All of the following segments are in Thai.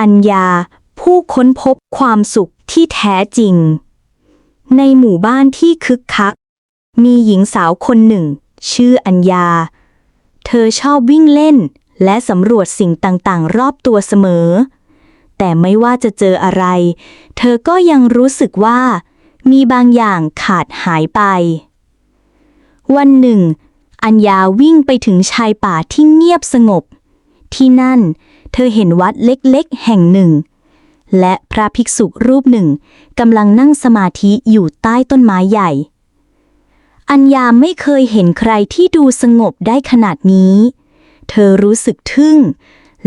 อัญญา ผู้ค้นพบความสุขที่แท้จริง ในหมู่บ้านที่คึกคัก มีหญิงสาวคนหนึ่ง ชื่ออัญญา เธอชอบวิ่งเล่นและสำรวจสิ่งต่างๆ รอบตัวเสมอ แต่ไม่ว่าจะเจออะไร เธอก็ยังรู้สึกว่า มีบางอย่างขาดหายไป วันหนึ่ง อัญญาวิ่งไปถึงชายป่าที่เงียบสงบ ที่นั่น เธอเห็นวัดเล็กๆ แห่งหนึ่ง และพระภิกษุรูปหนึ่งกำลังนั่งสมาธิอยู่ใต้ต้นไม้ใหญ่ อัญญาไม่เคยเห็นใครที่ดูสงบได้ขนาดนี้ เธอรู้สึกทึ่ง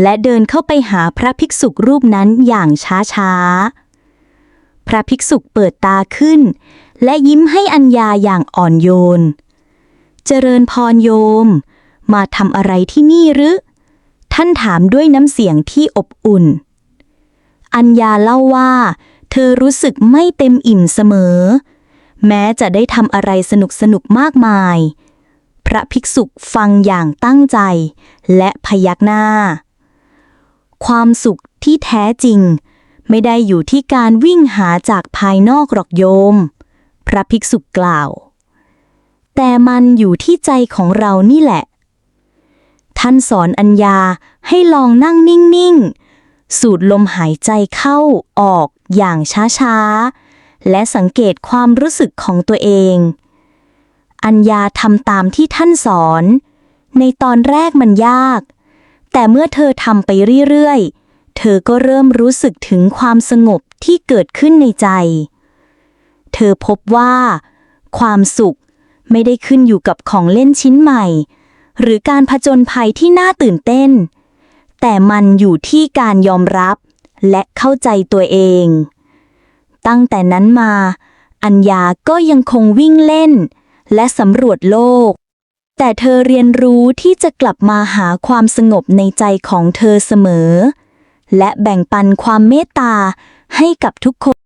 และเดินเข้าไปหาพระภิกษุรูปนั้นอย่างช้าๆ พระภิกษุเปิดตาขึ้น และยิ้มให้อัญญาอย่างอ่อนโยน เจริญพรโยม มาทำอะไรที่นี่หรือ ท่านถามด้วยน้ำเสียงที่อบอุ่น อัญญาเล่าว่า เธอรู้สึกไม่เต็มอิ่มเสมอ แม้จะได้ทำอะไรสนุกสนุกมากมาย พระภิกษุฟังอย่างตั้งใจ และพยักหน้า ความสุขที่แท้จริง ไม่ได้อยู่ที่การวิ่งหาจากภายนอกหรอกโยม พระภิกษุกล่าว แต่มันอยู่ที่ใจของเรานี่แหละ ท่านสอนอัญญาให้ลองนั่งนิ่ง ๆ สูดลมหายใจเข้าออกอย่างช้า ๆ และสังเกตความรู้สึกของตัวเอง อัญญาทำตามที่ท่านสอน ในตอนแรกมันยาก แต่เมื่อเธอทำไปเรื่อย ๆ เธอก็เริ่มรู้สึกถึงความสงบที่เกิดขึ้นในใจ เธอพบว่า ความสุขไม่ได้ขึ้นอยู่กับของเล่นชิ้นใหม่ หรือการผจญภัยที่น่าตื่นเต้น แต่มันอยู่ที่การยอมรับและเข้าใจตัวเอง ตั้งแต่นั้นมา อัญญาก็ยังคงวิ่งเล่น และสำรวจโลก แต่เธอเรียนรู้ที่จะกลับมาหาความสงบในใจของเธอเสมอ และแบ่งปันความเมตตาให้กับทุกคน